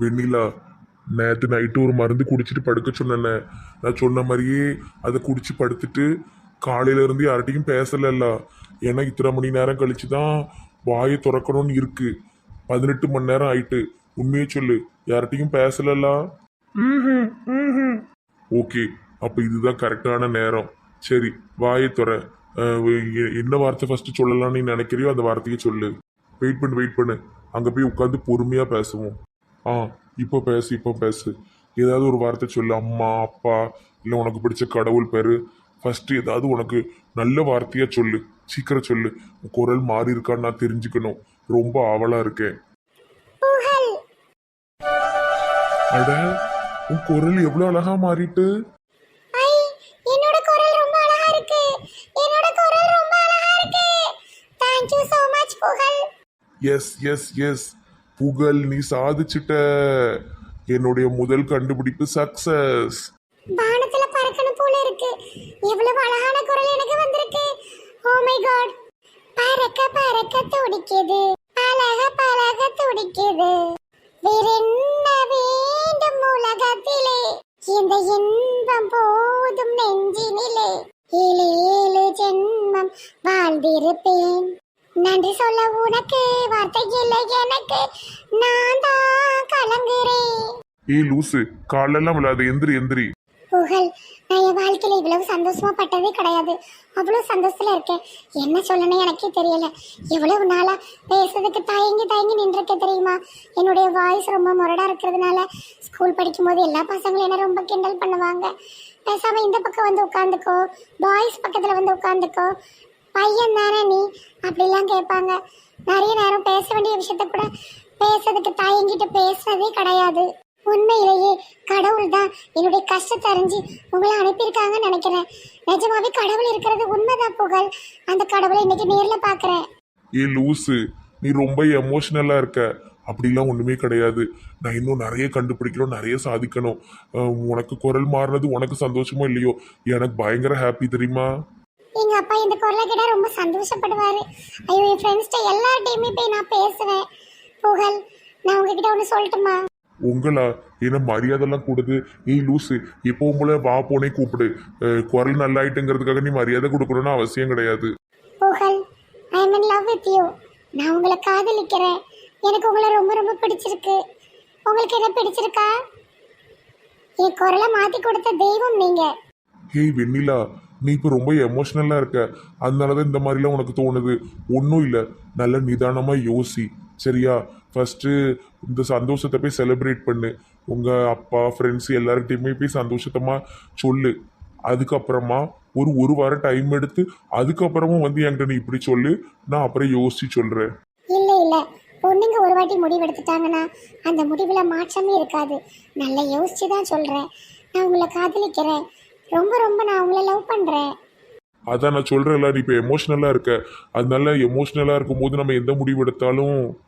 வெண்ணிலா நேற்று நைட்டு ஒரு மருந்து குடிச்சிட்டு படுக்க சொன்னேனே. நான் சொன்ன மாதிரியே அதை குடிச்சு படுத்துட்டு காலையில இருந்து யார்கிட்டையும் பேசலல்ல ஏன்னா இத்தனை மணி நேரம் கழிச்சு தான் வாயை திறக்கணும்னு இருக்கு. பதினெட்டு மணி நேரம் ஆயிட்டு. உண்மையை சொல்லு யார்கிட்டையும் பேசலல்ல ஓகே அப்போ இதுதான் கரெக்டான நேரம். சரி வாயை துற. என்ன வார்த்தை ஃபர்ஸ்ட் சொல்லலாம்னு நினைக்கிறியோ அந்த வார்த்தையை சொல்லு. வெயிட் பண்ணு வெயிட் பண்ணு. அங்கே போய் உட்காந்து பொறுமையாக பேசுவோம். ஆ இப்போ பேசு இப்போ பேசு. ஏதாவது ஒரு வார்த்தை சொல்லு அம்மா அப்பா இல்லை உனக்கு பிடிச்ச கடவுள் பேரு. ஃபர்ஸ்ட் ஏதாவது உனக்கு நல்ல வார்த்தையா சொல்லு சீக்கிரம் சொல்லு. குரல் மாறி இருக்கான்னு நான் தெரிஞ்சுக்கணும். ரொம்ப ஆவலா இருக்கேன். அட உன் குரல் எவ்வளோ அழகா மாறிட்டு. எஸ் எஸ் எஸ் புகழ் நீ சாதிச்சிட்ட என்னுடைய முதல் கண்டுபிடிப்பு சக்சஸ் வானத்துல பறக்கணும் போல இருக்கு. எவ்வளவு அழகான குரல் எனக்கு வந்திருக்கு. ஓ மை காட் பறக்க பறக்க துடிக்குது. பழக பழக துடிக்குது. வேறென்ன வேண்டும் உலகத்திலே? இந்த இன்பம் போதும் நெஞ்சினிலே. ஏழு ஏழு ஜென்மம் வாழ்ந்திருப்பேன். நன்றி சொல்ல உனக்கு வார்த்தை இல்லை எனக்கு. நான் தான் கலங்குறேன். ஏய் லூசு காலெல்லாம் விழாது எந்திரி எந்திரி. புகழ் நான் என் வாழ்க்கையில இவ்வளவு சந்தோஷமா பட்டதே கிடையாது. அவ்வளவு சந்தோஷத்துல இருக்கேன். என்ன சொல்லணும் எனக்கே தெரியல. எவ்வளவு நாளா பேசுறதுக்கு தயங்கி தயங்கி நின்றுருக்கேன் தெரியுமா? என்னுடைய வாய்ஸ் ரொம்ப முரடா இருக்கிறதுனால ஸ்கூல் படிக்கும்போது எல்லா பசங்களும் என்ன ரொம்ப கிண்டல் பண்ணுவாங்க. பேசாம இந்த பக்கம் வந்து உட்காந்துக்கோ பாய்ஸ் பக்கத்துல வந்து உட்காந்துக்கோ. பையன் தானே நீ? அப்படிலாம் கேட்பாங்க. நிறைய நேரம் பேச வேண்டிய விஷயத்த கூட பேசுறதுக்கு தயங்கிட்டு பேசுனதே கிடையாது. உண்மையிலேயே கடவுள் தான் என்னுடைய கஷ்டத்தை அறிஞ்சு உங்களை அனுப்பியிருக்காங்கன்னு நினைக்கிறேன். நிஜமாவே கடவுள் இருக்கிறது உண்மைதான் புகழ். அந்த கடவுளை இன்னைக்கு நேர்ல பார்க்கறேன். ஏ லூசு நீ ரொம்ப எமோஷ்னலாக இருக்க. அப்படிலாம் ஒண்ணுமே கிடையாது. நான் இன்னும் நிறைய கண்டுபிடிக்கணும் நிறைய சாதிக்கணும். உனக்கு குரல் மாறினது உனக்கு சந்தோஷமோ இல்லையோ எனக்கு பயங்கர ஹாப்பி தெரியுமா? எங்க அப்பா இந்த குரலை கேட்டா ரொம்ப சந்தோஷப்படுவாரு. ஐயோ என் ஃப்ரெண்ட்ஸ்ட எல்லார்ட்டையுமே போய் நான் பேசுவேன். புகழ் நான் உங்ககிட்ட ஒன்று சொல்லட்டுமா? உங்களா? என்ன மரியாதைலாம் கொடுது ஏய் லூசு எப்பவும் போல வா போனே கூப்பிடு. அஹ் குரல் நல்லாயிட்டுங்கிறதுக்காக நீ மரியாதை கொடுக்கணும்னு அவசியம் கிடையாது. Pugazh I am in love with you நான் உங்களை காதலிக்கிறேன். எனக்கு உங்களை ரொம்ப ரொம்ப பிடிச்சிருக்கு. உங்களுக்கு என்ன பிடிச்சிருக்கா? என் குரலை மாத்தி கொடுத்த தெய்வம் நீங்க. ஹேய் வெண்ணிலா நீ இப்போ ரொம்ப எமோஷ்னலாக இருக்க. அதனால தான் இந்த மாதிரிலாம் உனக்கு தோணுது. ஒன்றும் இல்லை. நல்ல நிதானமாக யோசி. சரியா? ஃபஸ்ட்டு இந்த சந்தோஷத்தை போய் செலிப்ரேட் பண்ணு. உங்கள் அப்பா ஃப்ரெண்ட்ஸ் எல்லார்கிட்டையுமே போய் சந்தோஷத்தமாக சொல்லு. அதுக்கப்புறமா ஒரு ஒரு வாரம் டைம் எடுத்து அதுக்கப்புறமும் வந்து என்கிட்ட நீ இப்படி சொல்லு. நான் அப்புறம் யோசிச்சு சொல்கிறேன் இல்லை இல்லை. பொண்ணுங்க ஒரு வாட்டி முடிவு எடுத்துட்டாங்கன்னா அந்த முடிவில் மாற்றமே இருக்காது. நல்லா யோசிச்சு தான் சொல்கிறேன் நான் உங்களை காதலிக்கிறேன். ரொம்ப ரொம்ப நான் உங்களை லவ் பண்றேன். அதான் நான் சொல்கிறேன்ல நீ இப்போ எமோஷ்னலாக இருக்க. அதனால எமோஷ்னலாக இருக்கும்போது நம்ம எந்த முடிவு எடுத்தாலும்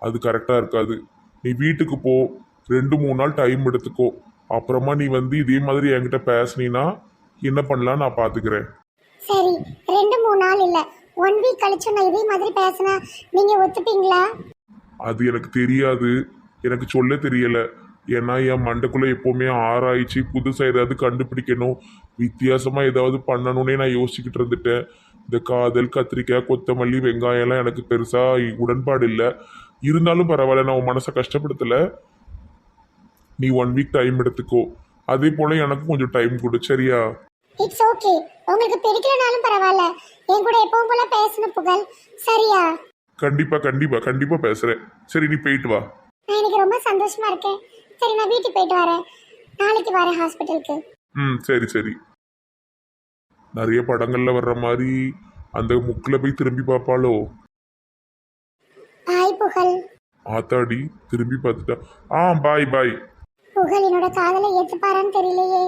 அது கரெக்டாக இருக்காது. நீ வீட்டுக்கு போ. ரெண்டு மூணு நாள் டைம் எடுத்துக்கோ. அப்புறமா நீ வந்து இதே மாதிரி என்கிட்ட பேசுனீன்னா என்ன பண்ணலாம் நான் பார்த்துக்கிறேன் சரி ரெண்டு மூணு நாள் இல்ல. ஒன் வீக் கழிச்சு நான் இதே மாதிரி பேசினா நீங்க ஒத்துப்பீங்களா? அது எனக்கு தெரியாது. எனக்கு சொல்ல தெரியல. ஏன்னா என் மண்டைக்குள்ளே எப்போவுமே ஆராய்ச்சி புதுசாக ஏதாவது கண்டுபிடிக்கணும் வித்தியாசமாக ஏதாவது பண்ணணும்னே நான் யோசிச்சுக்கிட்டு இருந்துட்டேன். இந்த காதல் கத்திரிக்காய் கொத்தமல்லி வெங்காயம் எல்லாம் எனக்கு பெருசாக உடன்பாடு இல்லை. இருந்தாலும் பரவாயில்ல நான் உன் மனசை கஷ்டப்படுத்தலை. நீ ஒன் வீக் டைம் எடுத்துக்கோ. அதே போல் எனக்கும் கொஞ்சம் டைம் கொடு சரியா? இட்ஸ் ஓகே உங்களுக்கு பிடிக்கலனாலும் பரவாயில்ல. என் கூட எப்பவும் போல பேசணும் புகழ் சரியா? கண்டிப்பாக கண்டிப்பாக கண்டிப்பாக பேசுகிறேன் சரி நீ போயிட்டு வா. நான் எனக்கு ரொம்ப சந்தோஷமா இருக்கேன். சரி நான் வீட்டுக்கு போயிட்டு வரேன். நாளைக்கு வரேன் ஹாஸ்பிட்டலுக்கு ம் சரி சரி. நிறைய படங்கள்ல வர்ற மாதிரி அந்த முக்கில் போய் திரும்பி பார்ப்பாளோ? பாய் புகழ். ஆத்தாடி திரும்பி பார்த்துட்டா. ஆ பாய் பாய் புகழ் என்னோட காதலை ஏத்துப்பாரான்னு தெரியலையே.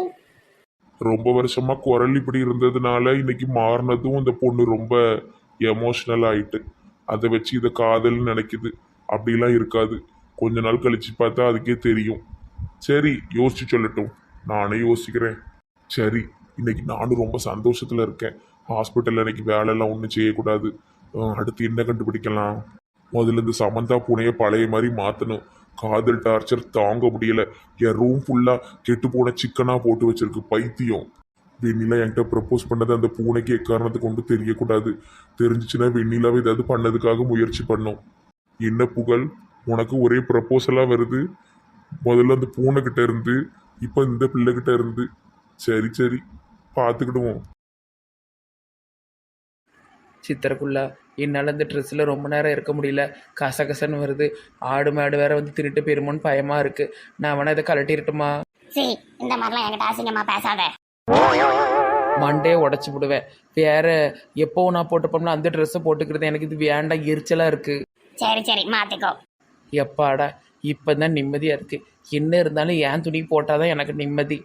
ரொம்ப வருஷமா குரல் இப்படி இருந்ததுனால இன்னைக்கு மாறினதும் இந்த பொண்ணு ரொம்ப எமோஷ்னல் ஆயிட்டு. அதை வச்சு இதை காதல்னு நினைக்குது. அப்படிலாம் இருக்காது. கொஞ்ச நாள் கழிச்சு பார்த்தா அதுக்கே தெரியும். சரி யோசிச்சு சொல்லட்டும். நானே யோசிக்கிறேன். சரி இன்னைக்கு நானும் ரொம்ப சந்தோஷத்துல இருக்கேன். ஹாஸ்பிட்டலில் இன்னைக்கு வேலையெல்லாம் ஒன்றும் செய்யக்கூடாது. அடுத்து என்ன கண்டுபிடிக்கலாம்? முதல்ல இந்த சமந்தா பூனையை பழைய மாதிரி மாற்றணும் காதல் டார்ச்சர் தாங்க முடியல. என் ரூம் ஃபுல்லா கெட்டு போன சிக்கனா போட்டு வச்சிருக்கு பைத்தியம். வெண்ணிலா என்கிட்ட ப்ரப்போஸ் பண்ணது அந்த பூனைக்கு எக்காரணத்தை கொண்டு தெரியக்கூடாது. தெரிஞ்சிச்சுன்னா வெண்ணிலாவை ஏதாவது பண்ணதுக்காக முயற்சி பண்ணும். என்ன புகழ்? உனக்கு ஒரே ப்ரப்போசலா வருது. முதல்ல அந்த பூனை கிட்ட இருந்து இப்போ இந்த பிள்ளை கிட்ட இருந்து. சரி சரி. பார்த்துக்கிடுவோம் சித்திரக்குள்ளா என்னால் இந்த ட்ரெஸ்ஸில் ரொம்ப நேரம் இருக்க முடியல. கசகசன்னு வருது. ஆடு மாடு வேற வந்து திருட்டு போயிருமோன்னு பயமாக இருக்குது நான் வேணா இதை கலட்டிடட்டுமா சி இந்த மாதிரிலாம் என்கிட்ட அசிங்கமா பேசாத. மண்டே உடச்சி விடுவேன். வேற எப்போ நான் போட்டுப்போம்னா அந்த ட்ரெஸ்ஸை போட்டுக்கிறது எனக்கு இது வேண்டாம் எரிச்சலாக இருக்குது சரி சரி மாத்திக்கோ. எப்பாடா இப்போ தான் நிம்மதியாக இருக்குது என்ன இருந்தாலும் என் துணி போட்டால் தான் எனக்கு நிம்மதி.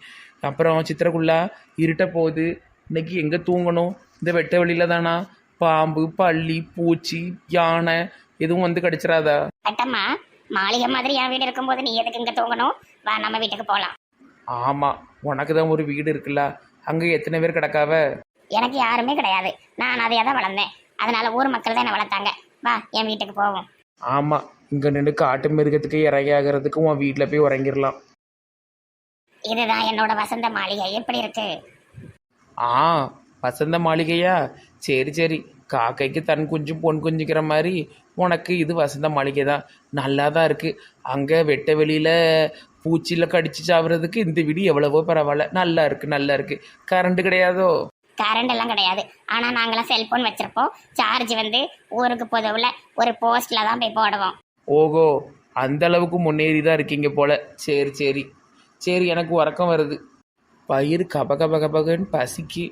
அப்புறம் சித்திரக்குள்ளா இருட்ட போகுது. இன்னைக்கு எங்கே தூங்கணும்? இந்த வெட்ட வெளியில தானா? பாம்பு பள்ளி பூச்சி யானை எதுவும் வந்து கடிச்சிடாதா பட்டம்மா மாளிகை மாதிரி என் வீடு இருக்கும்போது நீ எதுக்கு இங்க தூங்கணும்? வா நம்ம வீட்டுக்கு போலாம். ஆமாம் உனக்கு தான் ஒரு வீடு இருக்குல்ல. அங்கே எத்தனை பேர் கிடக்காவ? எனக்கு யாருமே கிடையாது. நான் அதையா தான் வளர்ந்தேன். அதனால ஊர் மக்கள் தான் என்ன வளர்த்தாங்க. வா என் வீட்டுக்கு போவோம். ஆமாம் இங்கே நின்று காட்டு மிருகத்துக்கு இறங்கி ஆகிறதுக்கு உன் வீட்டில் போய் உறங்கிடலாம் இதுதான் என்னோட வசந்த மாளிகை. எப்படி இருக்கு? ஆ வசந்த மாளிகையா? சரி சரி. காக்கைக்கு தன் குஞ்சும் பொன் குஞ்சுக்கிற மாதிரி உனக்கு இது வசந்த மாளிகை தான் நல்லா தான் இருக்குது அங்கே வெட்ட வெளியில் பூச்சியில் கடிச்சு சாப்பிட்றதுக்கு இந்த வீடு எவ்வளவோ பரவாயில்ல. நல்லா இருக்குது நல்லா இருக்குது கரண்ட் கிடையாதோ? கரண்ட் எல்லாம் கிடையாது. ஆனா நாங்களாம் செல்போன் வச்சிருப்போம். சார்ஜ் வந்து ஊருக்கு பொதுவில் ஒரு போஸ்ட்ல தான் போய் போடுவோம். ஓகோ அந்த அளவுக்கு முன்னேறி தான் இருக்கீங்க போல. சரி சரி. சரி எனக்கு உறக்கம் வருது. பயிர் கப கப கபகன்னு பசிக்கு.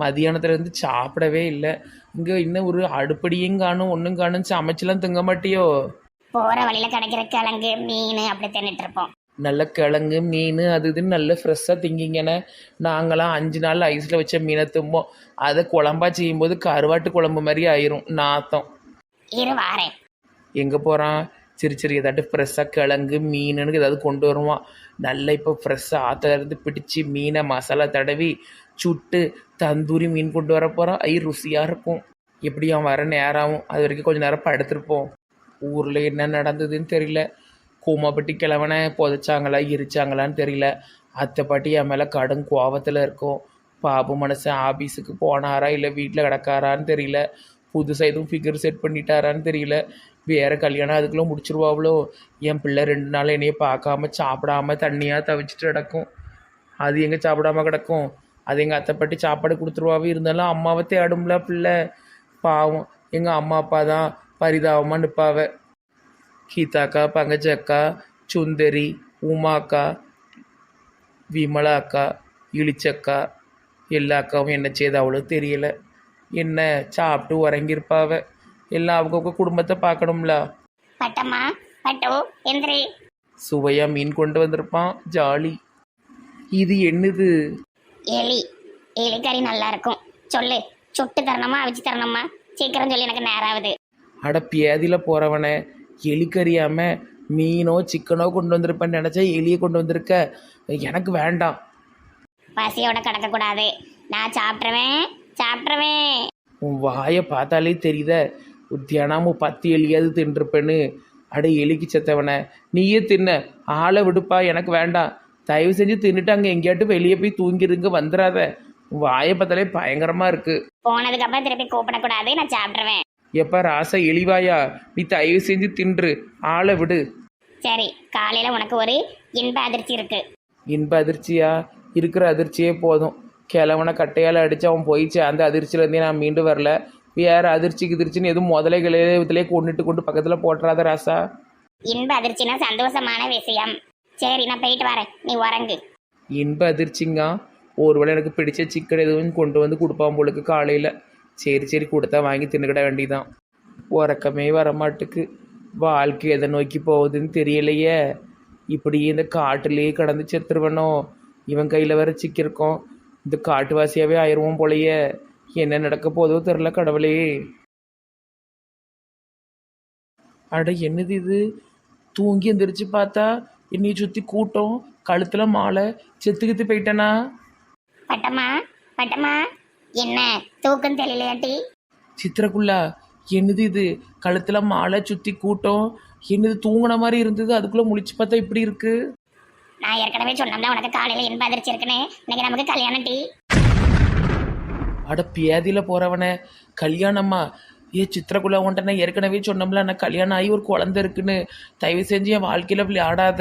மதியானத்துலேருந்து சாப்பிடவே இல்லை. இங்கே இன்னும் ஒரு அடுப்படியும் காணும் ஒன்றும் காணும் சமைச்செல்லாம் திங்க மாட்டியோ? போற வழியில கிடைக்கிற கிழங்கு மீன் அப்படி தின்னுட்டு இருப்போம். நல்ல கிழங்கு மீன் அது இதுன்னு நல்ல ஃப்ரெஷ்ஷாக திங்கிங்கண்ணே நாங்களாம் அஞ்சு நாள் ஐஸில் வச்ச மீனை தும்போம். அதை குழம்பா செய்யும்போது கருவாட்டு குழம்பு மாதிரி ஆயிரும் நாத்தம். இரு வாரேன். எங்கே போகிறான் சிறு சிறு ஏதாட்டு ஃப்ரெஷ்ஷாக கிழங்கு மீனுன்னு ஏதாவது கொண்டு வருவான். நல்லா இப்போ ஃப்ரெஷ்ஷாக ஆற்றுல இருந்து பிடிச்சி மீனை மசாலா தடவி சுட்டு தந்தூரி மீன் கொண்டு வர போகிறான் ஐ ருசியாக இருக்கும். எப்படி அவன் வர நேரம் ஆகும்? அது வரைக்கும் கொஞ்சம் நேரம் படுத்திருப்போம். ஊரில் என்ன நடந்ததுன்னு தெரியல. கூமாப்பட்டி கிழவனை புதைச்சாங்களா எரிச்சாங்களான்னு தெரியல. அத்தை பாட்டி என் மேலே கடும் கோவத்தில் இருக்கும். பாபு மனுஷன் ஆஃபீஸுக்கு போனாரா இல்லை வீட்டில் கிடக்காரான்னு தெரியல. புதுசாக எதுவும் ஃபிகர் செட் பண்ணிட்டாரான்னு தெரியல. வேறு கல்யாணம் அதுக்குள்ளே முடிச்சிருவாவளோ? என் பிள்ளை ரெண்டு நாள் என்னைய பார்க்காம சாப்பிடாம தண்ணியாக தவிச்சிட்டு கிடக்கும். அது எங்கே சாப்பிடாம கிடக்கும்? அது எங்கள் அத்தை பாட்டி சாப்பாடு கொடுத்துருவாவே இருந்தாலும் அம்மாவை தேடும்ல பிள்ளை. பாவம். எங்கள் அம்மா அப்பா தான் பரிதாபமாக நிற்பாவ கீதாக்கா பங்கஜக்கா சுந்தரி உமாக்கா விமலா அக்கா இளிச்சக்கா எல்லா அக்காவும் என்ன செய்து அவ்வளோ தெரியல. என்ன சாப்பிட்டு உறங்கியிருப்பாவை. எல்லாம் அவங்கவுங்க குடும்பத்தை பார்க்கணும்ல. பட்டம்மா பட்டு எந்திரி. சுவையாக மீன் கொண்டு வந்திருப்பான் ஜாலி. இது என்னது? எலி. எலிக்கறி நல்லா இருக்கும் சொல்லு சுட்டு தரணுமா அவிச்சு தரணுமா? சீக்கிரம் சொல்லி எனக்கு நேரம் ஆகுது அட பியாதியில் போகிறவனே எலிக்கறியாம மீனோ சிக்கனோ கொண்டு வந்திருப்பேன்னு நினச்சா எலியை கொண்டு வந்திருக்க? எனக்கு வேண்டாம். பசியோட கிடக்கக்கூடாது. நான் சாப்பிட்ருவேன் சாப்பிட்ருவேன் உன் வாயை பார்த்தாலே தெரியுத தினமும் பத்து எலியாவது தின்றுப்பேன்னு அட எலிக்கு செத்தவனே நீயே தின்ன. ஆளை விடுப்பா எனக்கு வேண்டாம். தயவு செஞ்சு தின்னுட்டு அங்கே எங்கேயாட்டு வெளியே போய் தூங்கிருங்க வந்துடாத வாயை பார்த்தாலே பயங்கரமாக இருக்குது போனதுக்கு அப்புறம் திருப்பி கூப்பிடக்கூடாது நான் சாப்பிட்ருவேன் எப்போ ராசா எலிவாயா? நீ தயவு செஞ்சு தின்று. ஆளை விடு. சரி காலையில உனக்கு ஒரு இன்ப அதிர்ச்சி இருக்கு. இன்ப அதிர்ச்சியா? இருக்கிற அதிர்ச்சியே போதும். கிழவனை கட்டையால் அடித்து அவன் போயிடுச்சு அந்த அதிர்ச்சியிலேருந்தே நான் மீண்டு வரல. வேற அதிர்ச்சிக்கு அதிர்ச்சின்னு எதுவும் முதலைகளே இதிலே கொண்டுட்டு கொண்டு பக்கத்தில் போட்டுறாத ராசா. இன்ப அதிர்ச்சினா சந்தோஷமான விஷயம். சரி நான் போயிட்டு வரேன். நீ உறங்கு. இன்ப அதிர்ச்சிங்க? ஒருவேளை எனக்கு பிடிச்ச சிக்கன் எதுவும் கொண்டு வந்து கொடுப்பான் போலுக்கு காலையில். சரி சரி கொடுத்தா வாங்கி தின்னுக்கிட வேண்டியதான் உறக்கமே வரமாட்டுக்கு. வாழ்க்கை எதை நோக்கி போகுதுன்னு தெரியலையே. இப்படி இந்த காட்டுலேயே கடந்து செத்துருவனோ? இவன் கையில் வேற சிக்கியிருக்கோம் இந்த காட்டுவாசியாகவே ஆயிடுவோம் போலயே. என்ன நடக்க போதோ தெரில கடவுளே. அட என்னது இது? தூங்கி எந்திரிச்சு பார்த்தா என்னைய சுற்றி கூட்டம் கழுத்தில் மாலை செத்துக்கித்து போயிட்டேனா? பட்டம்மா பட்டம்மா என்ன தூக்கம் தெரியலையாட்டி? சித்திரக்குள்ளா என்னது இது? கழுத்தில் மாலை சுற்றி கூட்டம் என்னது தூங்குன மாதிரி இருந்தது? அதுக்குள்ளே முழிச்சு பார்த்தா இப்படி இருக்கு? நான் ஏற்கனவே சொன்னோம்ல உனக்கு காலையில இன்ப அதிர்ச்சி இருக்குன்னு இன்னைக்கு நமக்கு கல்யாணம் டீ. அட பியாதியில் போகிறவனே கல்யாணமா ஏ சித்திரக்குள்ள உன்ட்ட நான் ஏற்கனவே சொன்னோம்ல நான் கல்யாணம் ஆகி ஒரு குழந்தை இருக்குன்னு. தயவு செஞ்சு என் வாழ்க்கையில் விளையாடாத.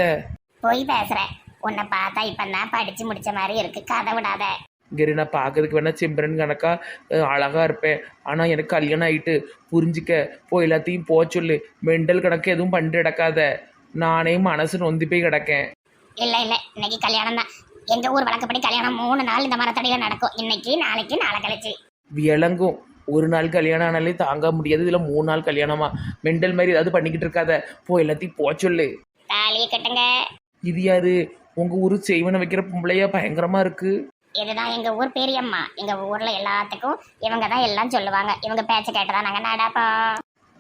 போய் பேசுற. உன்னை பார்த்தா இப்பதான் படிச்சு முடிச்ச மாதிரி இருக்கு. கதை விடாத. இங்கே நான் பார்க்கறதுக்கு வேணா சிம்பரன் கணக்கா அஹ், அழகா இருப்பேன். ஆனால் எனக்கு கல்யாணம் ஆயிட்டு புரிஞ்சுக்க. போ எல்லாத்தையும் போ சொல்லு. மெண்டல் கணக்கு எதுவும் பண்ணிட்டு கிடக்காத. நானே மனசு நொந்து போய் கிடக்கேன். இல்ல இல்ல. இன்னைக்கு கல்யாணம் தான் எங்க ஊர் வழக்கப்படி கல்யாணம் மூணு நாள் இந்த மரத்தடியில நடக்கும். இன்னைக்கு நாளைக்கு நாளை கழிச்சு. விளங்கும். ஒரு நாள் கல்யாணம் ஆனாலே தாங்க முடியாது. இதில் மூணு நாள் கல்யாணமா? மெண்டல் மாதிரி ஏதாவது பண்ணிக்கிட்டு இருக்காத. போ எல்லாத்தையும் போ சொல்லு. தாலியை கட்டுங்க. இது யாரு? உங்க ஊரு செய்வனை வைக்கிற பொம்பளையா பயங்கரமா இருக்கு. இதுதான் எங்க ஊர் பெரியம்மா. எங்க ஊர்ல எல்லாத்துக்கும் இவங்க தான் எல்லாம் சொல்லுவாங்க. இவங்க பேச்ச கேட்டுதான் நாங்க நடப்போம்.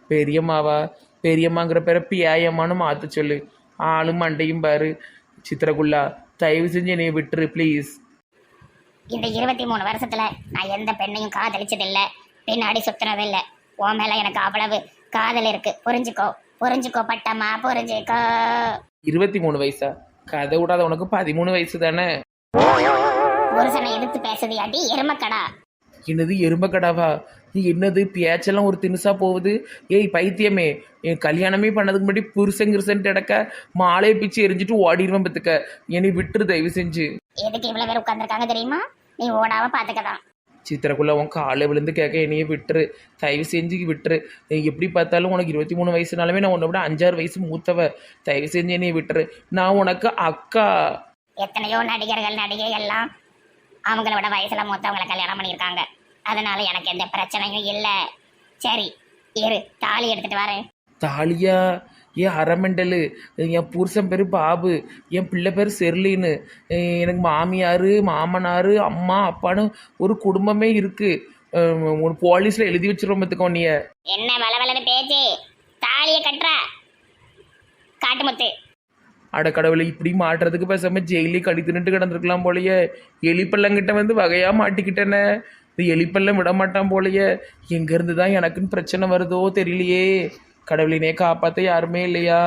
பெரியம்மாவா? பெரியம்மாங்கிற பேரை பியாயம்மான்னு மாற்ற சொல்லு. ஆளும் மண்டையும் பாரு. சித்திரகுல்லா தயவு செஞ்சு என்னைய விட்டுரு ப்ளீஸ் இந்த இருபத்தி மூணு வருஷத்துல நான் எந்த பெண்ணையும் காதலிச்சது இல்ல பின்னாடி சுத்தினது இல்ல. உன் மேல எனக்கு அவ்வளவு காதல் இருக்கு. புரிஞ்சுக்கோ. புரிஞ்சுக்கோ பட்டம்மா புரிஞ்சுக்கோ. இருபத்தி மூணு வயசா? கதை விடாத உனக்கு பதிமூணு வயசு தானே? புருஷனை எதிர்த்து பேசுதியாட்டி எருமக்கடா. என்னது எறும்பக்கடாவா என்னது பேச்செல்லாம் ஒரு தினுசா போகுது? ஏய் பைத்தியமே என் கல்யாணமே பண்ணதுக்கு முன்னாடி புருஷன் கிருசன் கிடக்க மாலையை பிச்சு எரிஞ்சிட்டு ஓடிடுவேன் பத்துக்க என்னை விட்டுரு தயவு செஞ்சு. எதுக்கு இவ்வளவு பேர் உட்கார்ந்திருக்காங்க தெரியுமா? நீ ஓடாம பாத்துக்கதான் சித்திரக்குள்ள உன் காலை விழுந்து கேட்க என்னையே விட்டுரு. தயவு செஞ்சு விட்டுரு. எப்படி பார்த்தாலும் உனக்கு இருபத்தி மூணு வயசுனாலுமே நான் உன்னை விட அஞ்சாறு வயசு மூத்தவ. தயவு செஞ்சு என்னைய விட்டுரு. நான் உனக்கு அக்கா. எத்தனையோ நடிகர்கள் நடிகை எல்லாம் அவங்கள விட வயசுல மூத்தவங்களை கல்யாணம் பண்ணியிருக்காங்க. அதனால எனக்கு எந்த பிரச்சனையும் இல்லை. சரி இரு தாலி எடுத்துட்டு வரேன் தாலியா? ஏன் அரமெண்டலு என் புருஷன் பேர் பாபு என் பிள்ளை பேர் செர்லின்னு. எனக்கு மாமியார் மாமனார் அம்மா அப்பான்னு ஒரு குடும்பமே இருக்குது ஒரு போலீஸில் எழுதி வச்சிருவோம் பார்த்துக்கோ நீ. என்ன வளவலன்னு பேச்சு? தாலியை கட்டுறா. காட்டுமுத்து அட கடவுளை இப்படி மாட்டுறதுக்கு பேசாம ஜெயிலே கடி தின்னுட்டு கிடந்திருக்கலாம் போலயே. எலிப்பள்ளங்கிட்ட வந்து வகையாக மாட்டிக்கிட்டேனே. இது எலிப்பெல்லாம் விட மாட்டான் போலயே. எங்கேருந்து தான் எனக்குன்னு பிரச்சனை வருதோ தெரியலையே. கடவுளினே காப்பாற்ற யாருமே இல்லையா?